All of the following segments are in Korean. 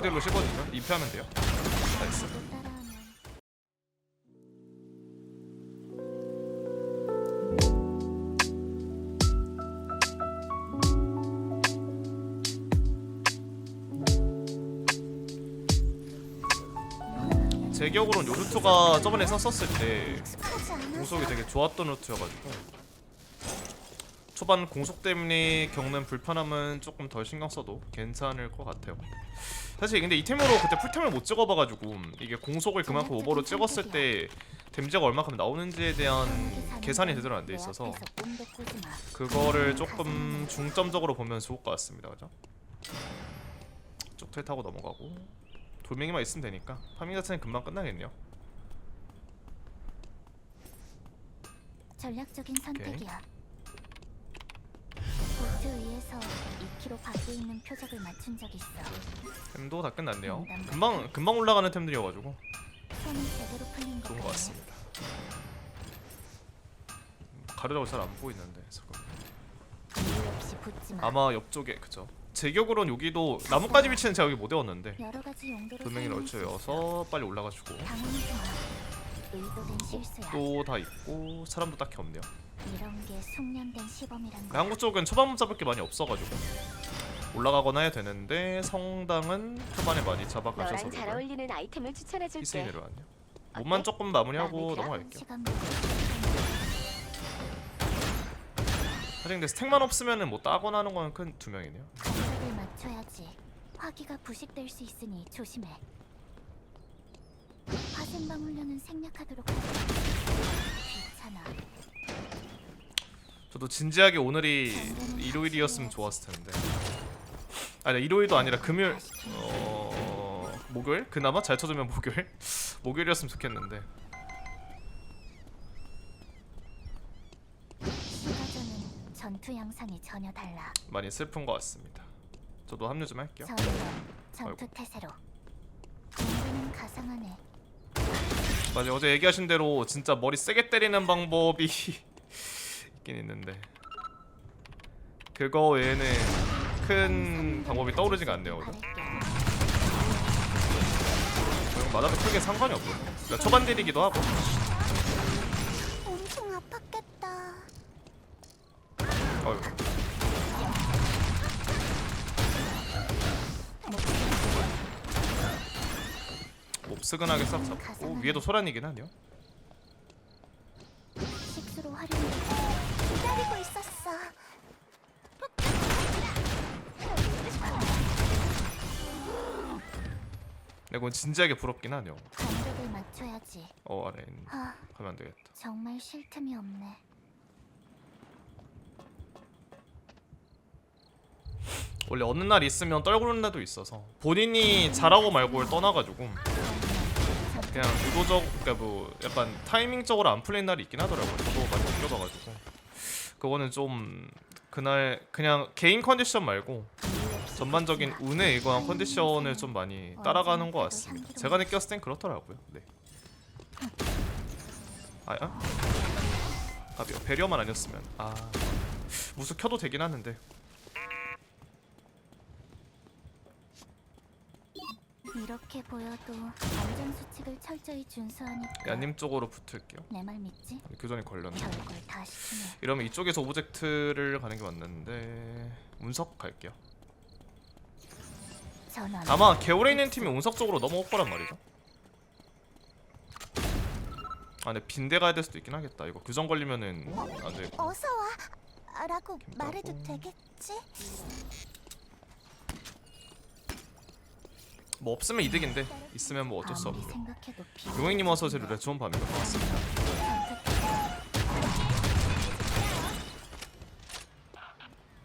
그대로 씹어주죠. 입히하면 돼요. 나이스. 제 기억으로는 요 루트가 저번에 썼었을 때 공속이 되게 좋았던 루트여가지고 초반 공속 때문에 겪는 불편함은 조금 덜 신경 써도 괜찮을 것 같아요. 사실 근데 이 템으로 그때 풀템을 못 찍어봐가지고 이게 공속을 그만큼 오버로 찍었을 때 데미지가 얼마큼 나오는지에 대한 계산이 제대로 안 돼 있어서. 그거를 조금 중점적으로 보면 좋을 것 같습니다. 그죠? 쪽틀 타고 넘어가고 돌멩이만 있으면 되니까 파밍 자체는 금방 끝나겠네요. 전략적인 선택이야. 보트 위에서 2km 밖에 있는 표적을 맞춘 적 있어. 템도 다 끝났네요. 금방 금방 올라가는 템들이어가지고 손이 제대로 풀린 것 좋은 것. 같습니다. 가려다가 잘안 보이는데 잠깐. 이유 없이 붙지 마. 아마 옆쪽에 그죠. 제 기억으로는 여기도 나뭇가지 위치는 제가 여기 못 외웠는데 여러 가지 용도로 돌멩이를 사용할 수 있어. 얼추여서 빨리 올라가지고 당황하지 마. 의도된 실수야. 또 다 있고 사람도 딱히 없네요. 이런 게 숙련된 시범이란 거야. 한국 쪽은 초반 잡을 게 많이 없어가지고 올라가거나 해야 되는데 성당은 초반에 많이 잡아가셔서 너랑 잘 어울리는 아이템을 추천해 줄게. 희생이 내려왔네요. 몸만 조금 마무리하고 넘어갈게요. 시간 사실 근데 스택만 없으면 은 뭐 따거나 하는 건 큰 두 명이네요. 간격을 맞춰야지. 화기가 부식될 수 있으니 조심해. 화생방 훈련은 생략하도록 하자. 귀찮아. 저도 진지하게 오늘이 일요일이었으면 좋았을 텐데. 아니 일요일도 아니라 금요일 어 목요일 그나마 잘 쳐주면 목요일 목요일이었으면 좋겠는데 전투 양상이 전혀 달라. 많이 슬픈 것 같습니다. 저도 합류 좀 할게요. 전투 전투 태세로. 공부는 가상하네. 맞아요. 어제 얘기하신 대로 진짜 머리 세게 때리는 방법이 있긴 있는데 그거 외에는 큰 방법이 떠오르지가 않네요. 그죠? 이건 맞아도 크게 상관이 없거든요. 그러니까 초반 딜이기도 하고 엄청 아팠겠다. 어휴. 몹스근하게 싹 잡고 위에도 소란이긴 하네요. 그건 진지하게 부럽긴 하네요. 간격을 맞춰야지. 어 아래 있는 아, 가면 안 되겠다. 정말 쉴 틈이 없네. 원래 어느 날 있으면 떨구는 날도 있어서 본인이 잘하고 말고를 떠나가지고 그냥 유도적 그러니까 뭐 약간 타이밍적으로 안 풀린 날이 있긴 하더라고요. 저도 많이 느껴봐가지고 그거는 좀 그날 그냥 개인 컨디션 말고 전반적인 운에 의거한 컨디션을 좀 많이 따라가는 것 같습니다. 제가 느꼈을 땐 그렇더라고요. 네. 아야? 아 배려만 아니었으면 아 무수 켜도 되긴 하는데 이렇게 보여도 안전 수칙을 철저히 준수하니까 야님 쪽으로 붙을게요. 내 말 믿지? 교전이 걸렸네. 다 시키네. 이러면 이쪽에서 오브젝트를 가는 게 맞는데 운석 갈게요. 전원. 아마 개울에 있는 팀이 운석 쪽으로 넘어올 거란 말이죠. 아, 근데 빈대 가야 될 수도 있긴 하겠다. 이거 교전 걸리면은 안 돼. 어서 와. 라고. 말해도 되겠지? 뭐 없으면 이득인데 있으면 뭐 어쩔 수 아무리 없고. 생각해도 비. 용행님 어서 제 룰에 좋은 밤인 것 같습니다.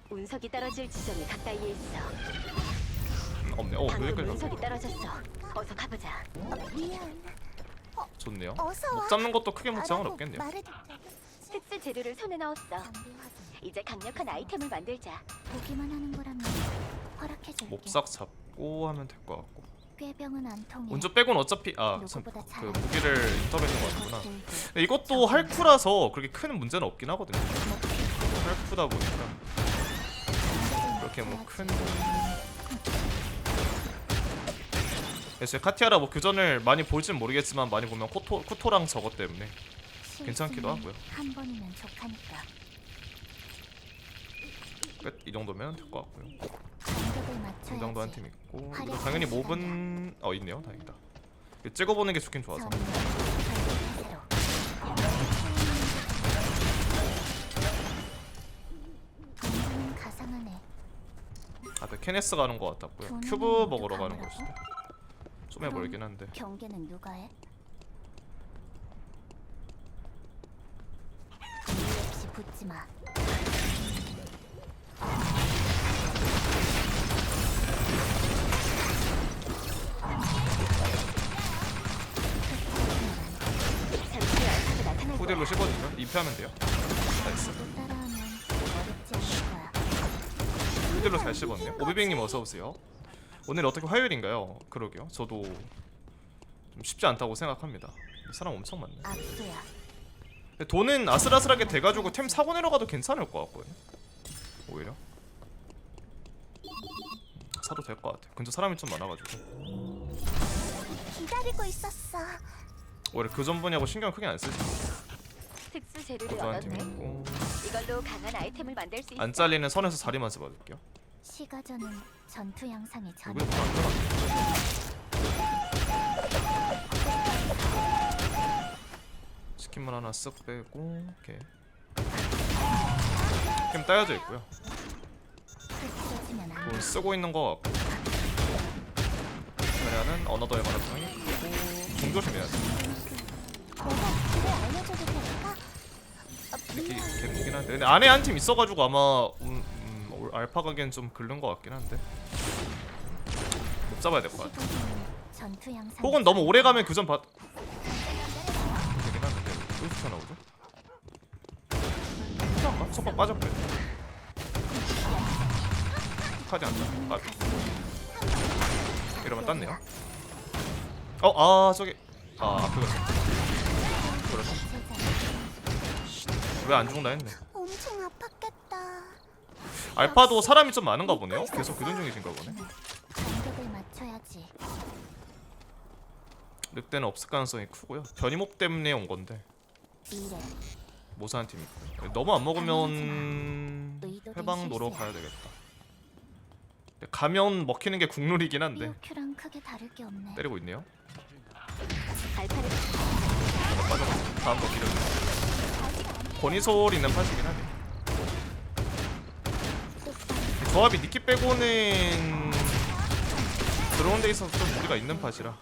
운석이 떨어질 지점이 가까이에 있어. 음, 없네. 어, 방금 여기까지 운석이 갔네. 떨어졌어. 어서 가보자. 미안. 좋네요. 어서 목 와. 잡는 것도 크게 뭐 상관없겠네요. 말해도 되겠지? 특수 재료를 손에 넣었어. 확인. 이제 강력한 아이템을 만들자. 보기만 하는 거라면 허락해줄게. 몹삭 잡고 하면 될 것 같고. 꾀병은 안 통해. 운주 빼곤 어차피 아참 누구보다 그 무기를 인터뷰했는 것 같구나. 근데 이것도 할쿠라서 그렇게 큰 문제는 없긴 하거든요. 할쿠다 보니까 그렇게 뭐 큰 애초에 카티아라 뭐 교전을 많이 볼진 모르겠지만 많이 보면 코토, 쿠토랑 저것 때문에 괜찮기도 하고요. 한 번이면 족하니까. 끝 이 정도면 될 것 같고요. 공장도 한 팀 있고 당연히 몹은 어 있네요 다행이다. 찍어보는 게 좋긴 좋아서 가상하네. 앞에 케네스 가는 것 같았고요. 두 큐브 먹으러 가는? 것이다. 좀 해보이긴 한데 경계는 누가 해? 없이 붙지 마. 잠시 후에 알파가 나타날 거야. 후딜로 씹어주죠. 입히하면 돼요. 나이스. 따라하면 어렵지 않을 거야. 후딜로 잘 씹었네요. 오비빙님 어서 오세요. 오늘 어떻게 화요일인가요? 그러게요. 저도 좀 쉽지 않다고 생각합니다. 사람 엄청 많네. 근데 돈은 아슬아슬하게 돼가지고 템 사고 내려가도 괜찮을 것 같거든요. 오히려 사도 될 것 같아. 근처 사람이 좀 많아가지고 기다리고 있었어. 오히려 교전 분야고 신경 크게 안 쓰지. 특수 재료를 얻었네. 이걸로 강한 아이템을 만들 수 있어. 안 잘리는 선에서 자리만 잡아줄게요. 시가전은 전투 양상의 전. 여기도 별로 안 들어갔네. 치킨만 하나 쓱 빼고 오케이. 캠 따여져 있고요. 안돈 쓰고 있는 거 같고 그러면은 어너더의 가능성이 크고 중조심해야지 내가 길을 알려줘도 될까? 이렇게 개무긴 한데 근데 안에 한 팀 있어가지고 아마 음, 알파 가기엔 좀 글른 것 같긴 한데 못 잡아야 될 것 같아. 혹은 너무 오래 가면 교전 받 되긴 하는데 왜 튀어나오죠? 튀어나올까? 속박 빠졌고요 카드 안다 아 이러면 땄네요 어? 아 저기 아 그거 그래서 왜 안 죽나 했네. 알파도 사람이 좀 많은가 보네요. 계속 교전 중이신가 보네. 간격을 맞춰야지. 늑대는 없을 가능성이 크고요. 변이목 때문에 온 건데. 미래. 모사한 팀 있고. 너무 안 먹으면 해방 노러. 가야 되겠다. 근데 가면 먹히는 게 국룰이긴 한데. 삐오큐랑 크게 다를 게 없네. 때리고 있네요. 알파를 빠져 다음 거 기다려 권이솔 있는 팟이긴 하네 조합이 니키 빼고는 들어온 데 있어서 좀 무리가 있는 팟이라.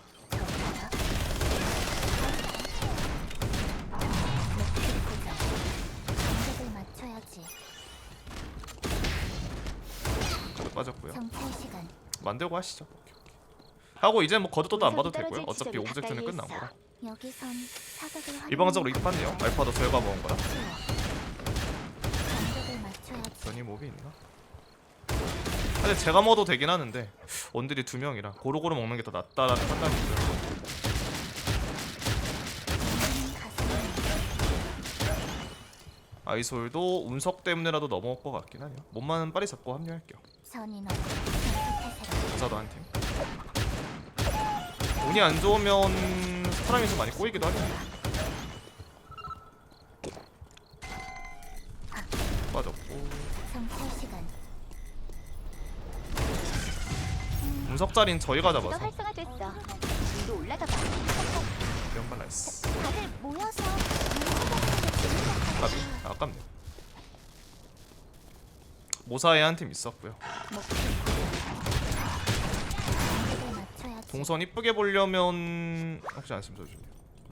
빠졌고요. 만들고 하시죠. 오케이, 오케이. 하고 이제 뭐 거드도도 안 봐도 되고요. 어차피 오브젝트는 끝난 거라. 활용해 일방적으로 봤네요. 알파도 저희가 먹은 거라. 변이 몹이 있나? 사실 제가 먹어도 되긴 하는데 원딜이 두 명이라 고루고루 먹는 게 더 낫다라는 판단이 가상하네. 아이솔도 운석 때문에라도 넘어올 것 같긴 하네요. 몸만 빨리 잡고 합류할게요. 부사도 한 팀. 운이 안 좋으면 사람이 좀 많이 꼬이기도 하죠. 빠졌고 운석 자리는 저희가 잡아서 활성화됐어. 위로 올라가 봐. 연발 나이스. 다들 모여서 아깝이 아깝네. 모사에 한 팀 있었고요. 동선 이쁘게 보려면 혹시 안심 줘주세요.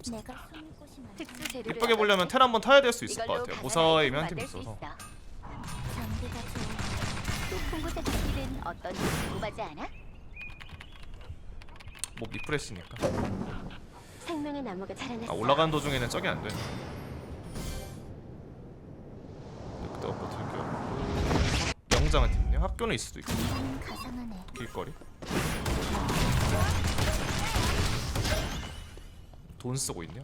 내가 숨을 곳이 많 특수 재료를 이쁘게 보려면. 텔 한번 타야 될 수 있을 것 같아요. 강한 모사이면 아이템을 한팀 만들 수 있어서. 장비가 높은 곳에 장기는 어떤지 궁금하지 않아? 뭐 리프레시니까. 생명의 나무가 자라났어. 아 올라가는 도중에는 저기 안 되네. 그때 엎어 들게요. 영장한 팀이요. 학교는 있을 수도 있고 가상하네. 길거리. 돈 쓰고 있네요.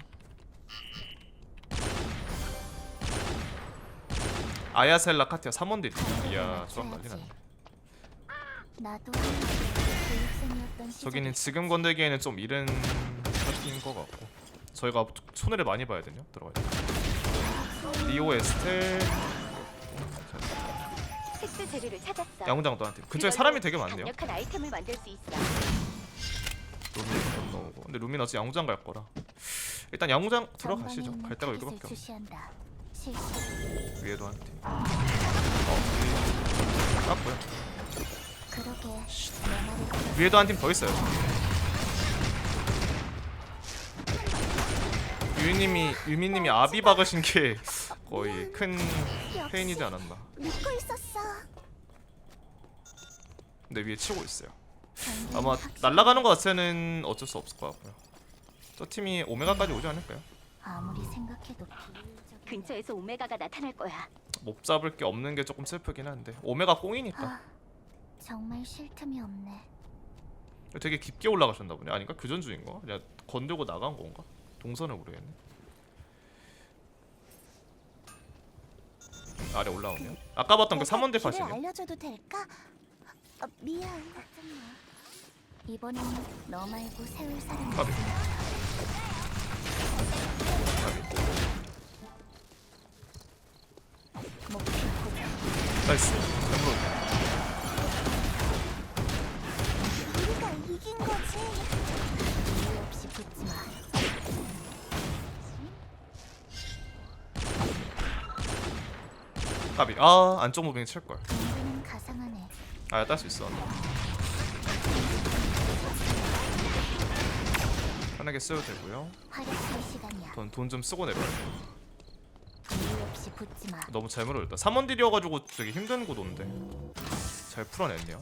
아야셀라 카티아 3원딜이 이야 수학 난리 났네 나도 저기는 지금 건들기에는 좀 이른 파티인 것 같고. 저희가 손해를 많이 봐야 되냐 들어가야 돼 리오 에스텔. 특수 재료를 찾았어. 양장도 한테 근처에 사람이 되게 많네요. 강력한 아이템을 만들 수 있어. 루민 건너오고. 근데 어차피 양장 갈 거라. 일단 양장 들어가시죠. 갈 데가 여기밖에 주시한다. 실시. 위에도 한팀. 어, 위에. 깠고요 그러게. 내 위에도 한 팀 더 있어요. 유미님이 유미님이 아비 박으신 게 거의 큰 페인이지 않았나. 믿고 있었어. 근데 위에 치고 있어요. 아마 날아가는 거 자체는 어쩔 수 없을 것 같고요. 저 팀이 오메가까지 오지 않을까요? 아무리 생각해도 비효율적인 근처에서 오메가가 나타날 거야. 못 잡을 게 없는 게 조금 슬프긴 한데 오메가 꽁이니까. 아, 정말 쉴 틈이 없네. 되게 깊게 올라가셨나 보네 아닌가? 교전 중인가? 그냥 건들고 나간 건가? 동선을 모르겠네 아래 올라오면 아까 봤던 그 내가 3원대 길을 파시네 알려줘도 될까? 아, 미안. 이번엔 너 말고 세울 사람이. 없으니까. 목표 고정. 나이스 까비 아 안쪽 무빙 칠걸. 아딸 수 있어 편하게 써도 되고요. 돈 돈 좀 쓰고 내려야 돼. 너무 잘 물어졌다 3원 딜이어가지고 되게 힘든 구도인데 잘 풀어냈네요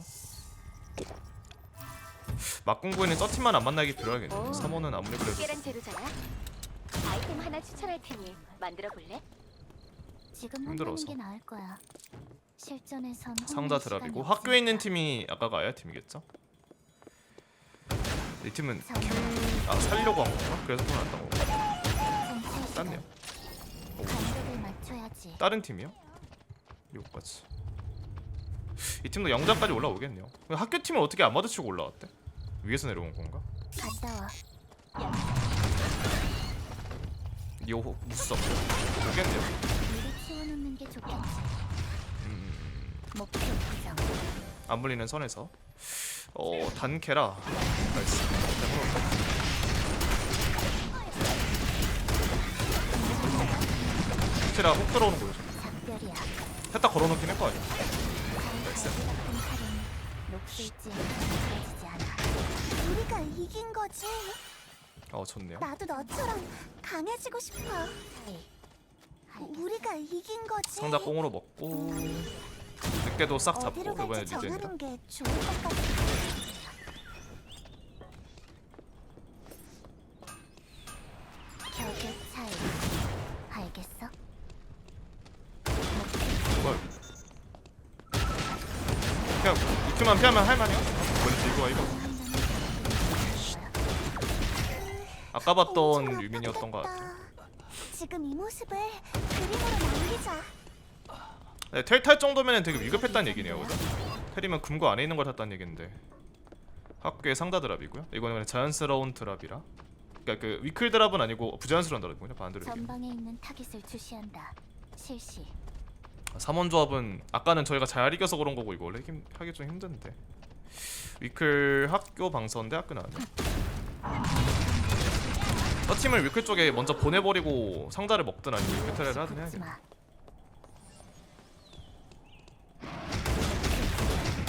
막공구에는 저 팀만 안 만나기 필요하겠네 오. 3원은 아무리 그래도. 아이템 하나 추천할 테니 만들어 볼래? 지금 힘들어서. 게 나을 거야. 실전에선 상자 드랍이고 시간이 학교에 있는 없으니까. 팀이 아까가 아야 팀이겠죠? 이 팀은 아 살려고 한 건가? 그래서 돈안 딴 건가? 정찰 땄네요 맞춰야지. 다른 팀이요? 미국까지 이 팀도 영장까지 올라오겠네요 근데 학교 팀은 어떻게 안 마주치고 올라왔대? 위에서 내려온 건가? 갔다 와. 요 무스 없고 오겠네요 치워놓는 게 좋겠지. 음, 목표 고정. 안 물리는 선에서 어 단케라 나이스 확실히 훅 들어오는 거죠 작별이야. 했다 걸어놓긴 했거 아니야 나이스. 같은 칼은 녹슬지 느껴지지 않아. 우리가 이긴 거지. 어 좋네요 나도 너처럼 강해지고 싶어. 사이. 알겠어. 우리가 이긴 거지. 상자 꽁으로 먹고 늦게도 싹 잡고 어디로 이번에 갈지 리젠이다 정하는 게 좋을 것 같아. 격의 차이. 알겠어? 뭘 그냥 이큐만 피하면 할만해요 와 이거 한다는 아까 봤던 유민이었던 것 아깝겠다. 지금 이 모습을 그림으로 남기자. 네, 텔탈 정도면 되게 위급했다는 얘기네요 그죠? 텔이면 금고 안에 있는 걸 탔다는 얘긴데 학교의 상자 드랍이고요 이거는 그냥 자연스러운 드랍이라 그러니까 그 위클 드랍은 아니고 부자연스러운 드랍이군요 반대로 얘기해 전방에 있는 타깃을 주시한다. 실시. 3원 조합은 아까는 저희가 잘 이겨서 그런 거고 이거 원래 힘, 하기 좀 힘든데 위클 학교 방서인데 학교 나왔네 저 팀을 위클 쪽에 먼저 보내버리고 상자를 먹든 아니면 위클 테레를 하든.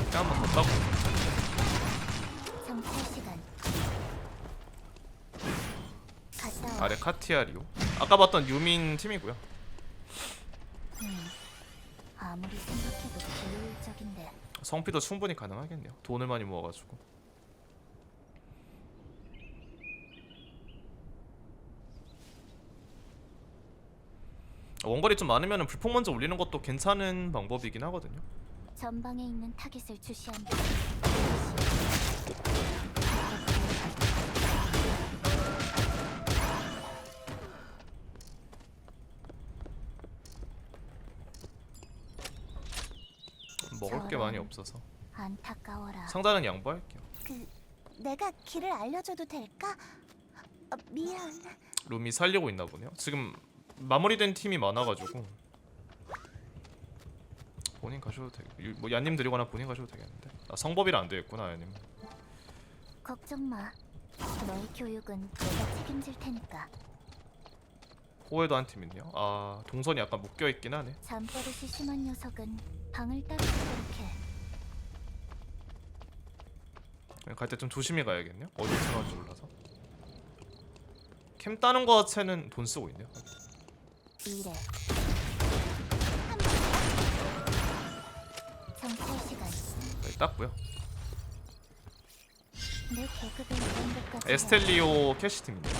그냥 한번 더 따고. 아래 카티아리오. 아까 봤던 유민 팀이고요. 음, 성피도 충분히 가능하겠네요. 돈을 많이 모아가지고 원거리 좀 많으면 불폭 먼저 올리는 것도 괜찮은 방법이긴 하거든요 전방에 있는 타깃을 주시한다. 먹을 게. 많이 없어서 안타까워라. 상자는 양보할게요 그 내가 길을 알려줘도 될까? 어, 미안. 룸이 살리고 있나 보네요. 지금 마무리된 팀이 많아가지고 본인 가셔도 되. 유- 뭐 야님 드리거나 본인 가셔도 되겠는데. 아 성법이라 안 되겠구나 야님. 걱정 마. 너의 교육은 내가 책임질 테니까. 호에도 한 팀 있네요. 아 동선이 약간 묶여 있긴 하네. 잠버릇이 심한 녀석은 방을 따르도록 해. 갈 때 좀 조심히 가야겠네요. 어디 들어갈지 몰라서. 캠 따는 거 자체는 돈 쓰고 있네요. 이래. 정찰 시간. 네, 땄고요. 내 이런 것까지. 에스텔리오 캐시 팀이네요.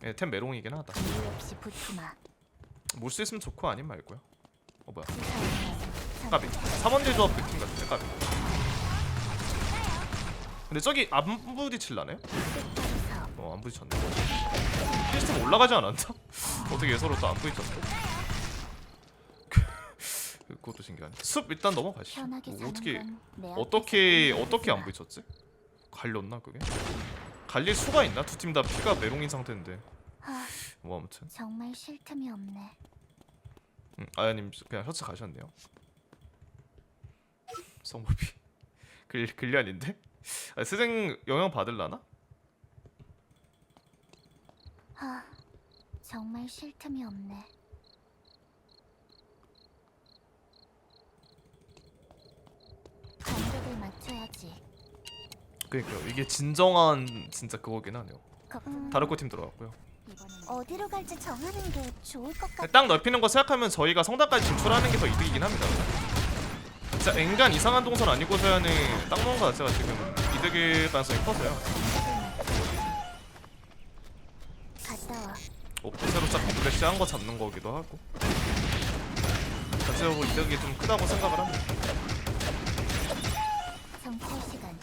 네, 템 메롱이긴 하다. 이유 없이 붙지 마. 몰수 있으면 좋고 아님 말고요. 어 뭐야? 사용해. 까비. 3원딜 조합 그팀 같은데 까비. 근데 저기 안어안 부딪혔네. 캐시팀 올라가지 않았나? 어떻게 서로 또안 부딪혔어? 그것도 신기하네. 숲 일단 넘어가시죠. 뭐 어떻게 어떻게 어떻게 안 보여주지 부딪혔지? 갈렸나 그게? 갈릴 수가 있나? 두 팀 다 피가 메롱인 상태인데. 뭐 아무튼. 정말 쉴 틈이 없네. 음, 아야님 그냥 셔츠 가셨네요. 성법이 글 글리안인데? 아, 스생 영향 받을라나? 하, 정말 쉴 틈이 없네. 간격을 맞춰야지. 그러니까 이게 진정한 진짜 그거긴 하네요. 걱정. 다르코 팀 들어갔고요. 이번엔 어디로 갈지 정하는 게 좋을 것 같아. 땅 넓히는 거 생각하면 저희가 성당까지 진출하는 게 더 이득이긴 합니다. 진짜 앵간 이상한 동선 아니고서야는 땅 먹은 거 자체가 지금 이득일 가능성이 커서요. 새로 짝 블래시 한 거 잡는 거기도 하고 전체적으로 이득이 좀 크다고 생각을 합니다. 시간.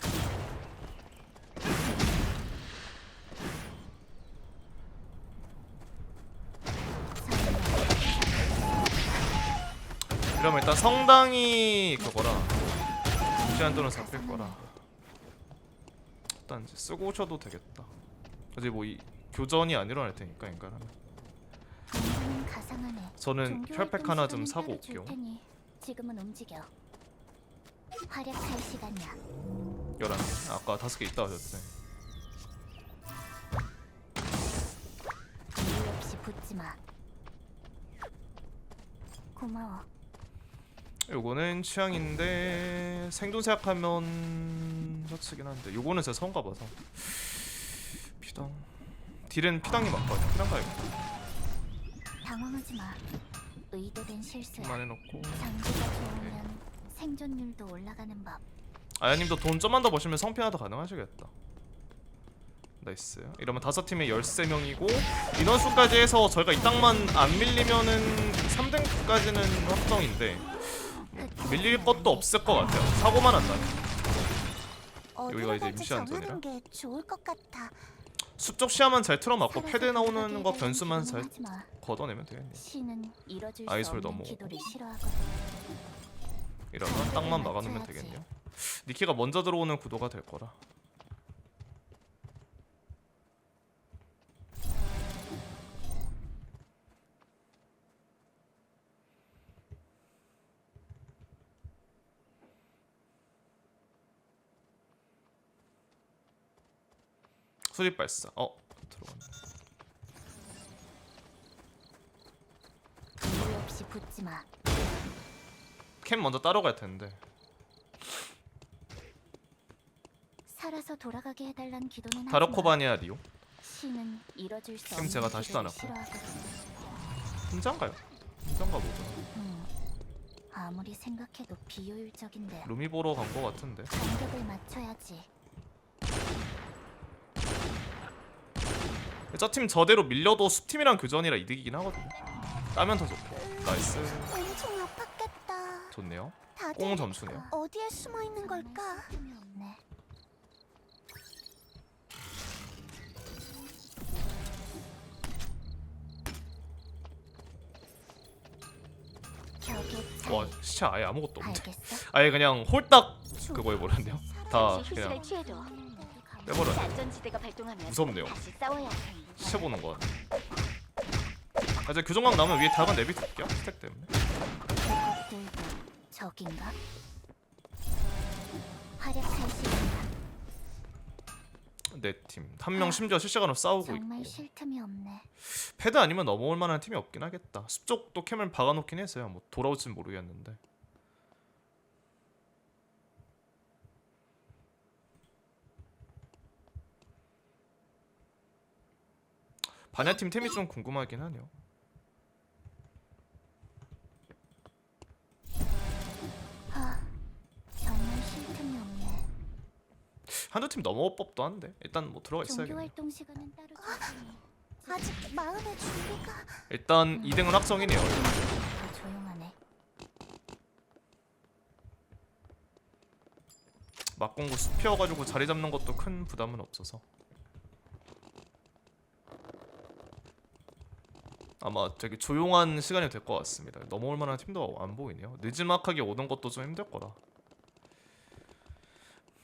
이러면 일단 성당이 그거라 무시한 돈은 잡힐 거라 일단 이제 쓰고 오셔도 되겠다 어제 뭐이 교전이 안 일어날 테니까 가상하네. 저는 혈팩 하나 좀 사고 올게요 지금은 움직여. 활약할 시간이야. 11개 아까 5개 있다 하셨네 이유 없이 붙지 마. 고마워. 요거는 취향인데 생존 생각하면 셔츠긴 한데 요거는 제가 처음 가봐서 딜은 피당이 맞거든요 피당 가야겠다 당황하지 마. 의도된 실수야. 만 해놓고 장비가 좋으면 생존율도 올라가는 법. 아야님도 돈 좀만 더 버시면 성피 하나 더 가능하시겠다 나이스 이러면 다섯 팀에 13명이고 인원수까지 해서 저희가 이 땅만 안 밀리면은 3등까지는 확정인데 밀릴 것도 없을 것 같아요 사고만 안 나면 어디로 여기가 이제 게 좋을 것 같아. 숲쪽 시야만 잘 살아서 패드 나오는 거 변수만 잘. 걷어내면 되겠네 신은 이뤄줄 수 아이솔. 기도를 싫어하거든. 이러면 땅만 막아놓으면. 되겠네요 니키가 먼저 들어오는 구도가 될 거라 수립 발사 어 들어갔네 이유 없이 붙지 마. 캠 먼저 따러 갈 텐데 살아서 돌아가게 해달란 기도는 하지 마. 다르코바니아 리오 신은 이뤄줄 수 없는 제가 다시 기도를 떠났고. 싫어하거든. 혼자인가요? 혼자인가 보구나 음. 아무리 생각해도 비효율적인데 루미 보러 간 거 같은데 간격을 맞춰야지. 저팀 저대로 밀려도 숲팀이랑 교전이라 이득이긴 하거든요 따면 더 좋고 나이스 엄청 아팠겠다. 좋네요 다들 꽁 점수네요 어디에 숨어 있는 걸까? 차이. 와 시체 아예 아무것도 없네 알겠어? 아예 그냥 홀딱 그거 해버렸네요. 다 그냥. 안전지대가 발동하면 무섭네요. 다시 싸워야 해. 시켜보는 거. 아, 이제 교정각 나오면 위에 다간 내비 둘게요. 스택 때문에. 그것들도 적인가? 활약할 시간이다. 내 팀. 한 명 심지어 실시간으로 싸우고 정말 있고. 쉴 틈이 없네. 패드 아니면 넘어올 만한 팀이 없긴 하겠다. 숲 쪽도 캠을 박아놓긴 했어요. 뭐 돌아올진 모르겠는데. 반야팀 템이 좀 궁금하긴 하네요. 아, 정말 쉴 틈이 없네. 한두 팀 넘어올 법도 한데 일단 뭐 들어가 종교 있어야겠네. 활동 시간은 따로 주시니 아직 마음의 준비가 일단 2등은 확정이네요. 더 조용하네. 막공구 숲이어가지고 자리 잡는 것도 큰 부담은 없어서 아마 되게 조용한 시간이 될 것 같습니다. 넘어올 만한 팀도 안 보이네요. 늦지막하게 오는 것도 좀 힘들 거라.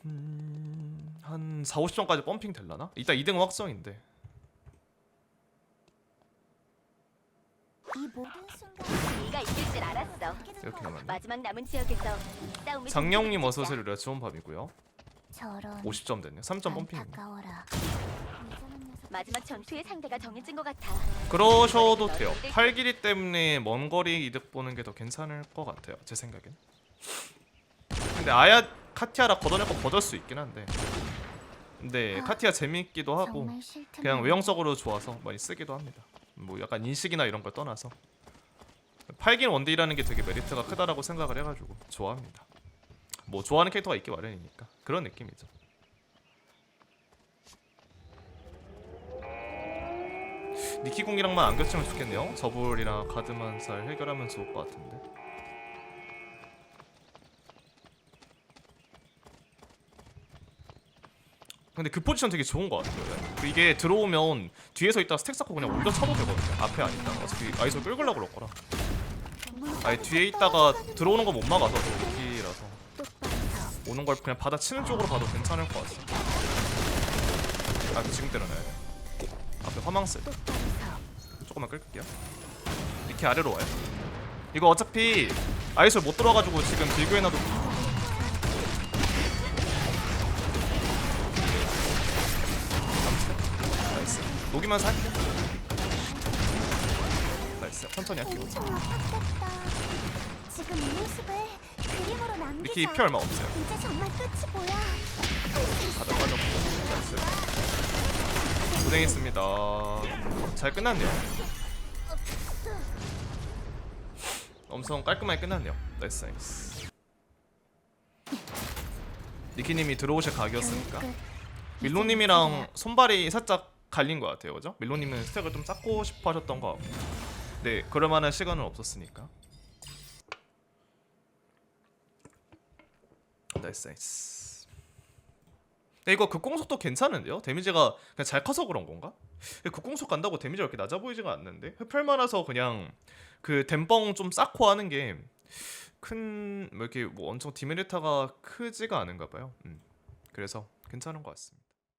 음, 한 4, 50점까지 펌핑 될라나? 이따 2등 확정인데 이 모든 순간 네가 이길 줄 알았어. 이렇게 남았네. 마지막 남은 지역에서 이 싸움을 장영님 좀 어서. 오세요. 밤이고요. 저런 50점 됐네요. 3점 펌핑이네. 안타까워라. 마지막 전투의 상대가 정해진 것 같아. 그러셔도 돼요. 팔길이 때문에 먼 거리 이득 보는 게 더 괜찮을 것 같아요. 제 생각엔. 근데 아야 카티아라 걷어낼 거 걷을 수 있긴 한데. 근데 카티아 재미있기도 하고 정말 그냥. 외형적으로 좋아서 많이 쓰기도 합니다. 뭐 약간 인식이나 이런 걸 떠나서 팔길 원딜이라는 게 되게 메리트가 크다라고 생각을 해가지고 좋아합니다. 뭐 좋아하는 캐릭터가 있기 마련이니까 그런 느낌이죠. 니키궁이랑만 안 겹치면 좋겠네요. 저불이나 가드만 잘 해결하면 좋을 것 같은데. 근데 그 포지션 되게 좋은 것 같아요. 그 이게 들어오면 뒤에서 있다 스택 쌓고 그냥 올려 쳐도 되거든요. 앞에 아니다. 어차피 아이소 끌걸라 그럴 거라. 아예 뒤에 있다가 들어오는 거 못 막아서 여기라서 똑바로 서. 오는 걸 그냥 받아 치는 쪽으로 봐도 괜찮을 것 같아. 아 지금 때려놔야 돼. 앞에 화망스. 조금만 끌게요. 이렇게 아래로 와요. 이거 어차피 아이솔 못 들어가지고 지금 빌교해놔도 나이스. 녹이만 살. 나이스. 천천히 할게요. 지금 이 얼마 없어요. 이제 정말 끝이 뭐야? 다들 빠졌고. 나이스. 고생했습니다. 잘 끝났네요. 엄청 깔끔하게 끝났네요. 나이스 나이스. 니키님이 들어오실 각이었으니까 밀로님이랑 손발이 살짝 갈린 것 같아요, 그죠? 밀로님은 스택을 좀 쌓고 싶어 하셨던 것 같고 네, 그럴 만한 시간은 없었으니까 나이스 나이스 근데 이거 극공속도 괜찮은데요? 데미지가 그냥 잘 커서 그런 건가? 극공속 간다고 데미지가 이렇게 낮아 보이지가 않는데 흡혈 많아서 그냥 그 댐뻥 좀 쌓고 하는 게 큰 뭐 이렇게 뭐 엄청 디메리타가 크지가 않은가 봐요. 음. 그래서 괜찮은 것 같습니다.